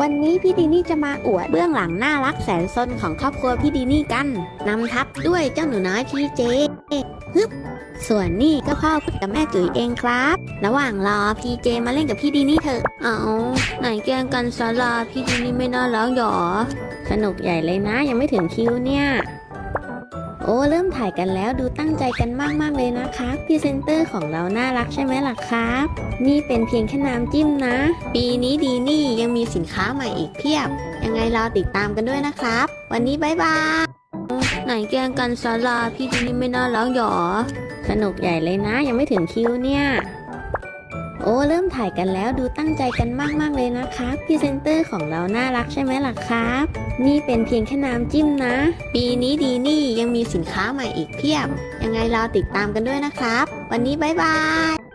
วันนี้พี่ดีนี่จะมาอวดเบื้องหลังน่ารักแสนซนของครอบครัวพี่ดีนี่กันนำทัพด้วยเจ้าหนูน้อยพีเจฮึบส่วนนี่ก็พ่อพุดกับแม่จุ๋ยเองครับ ระหว่างรอพีเจมาเล่นกับพี่ดีนี่เถอะ เอาไหนแกล้งกันซาลาพี่ดีนี่ไม่น่ารักหรอ สนุกใหญ่เลยนะยังไม่ถึงคิวเนี่ย อ้เริ่มถ่ายกันแล้วดูตั้งใจกันมากๆเลยนะคะพรีเซนเตอร์ของเราน่ารักใช่ไหมล่ะครับ นี่เป็นเพียงแค่น้ำจิ้มนะ ปีนี้ดีนี่ยังมีสินค้าใหม่อีกเพียบ ยังไงรอติดตามกันด้วยนะครับ วันนี้บายบายไหนแกล้งกันซาลาพี่ดีนี่ไม่น่ารักหรอ สนุกใหญ่เลยนะ ยังไม่ถึงคิวเนี่ย โอ้เริ่มถ่ายกันแล้วดูตั้งใจกันมาก ๆ เลยนะครับพรีเซนเตอร์ของเราน่ารักใช่ไหมล่ะครับ นี่เป็นเพียงแค่น้ำจิ้มนะ ปีนี้ดีนี่ยังมีสินค้าใหม่อีกเพียบ ยังไงรอติดตามกันด้วยนะครับ วันนี้บ๊ายบาย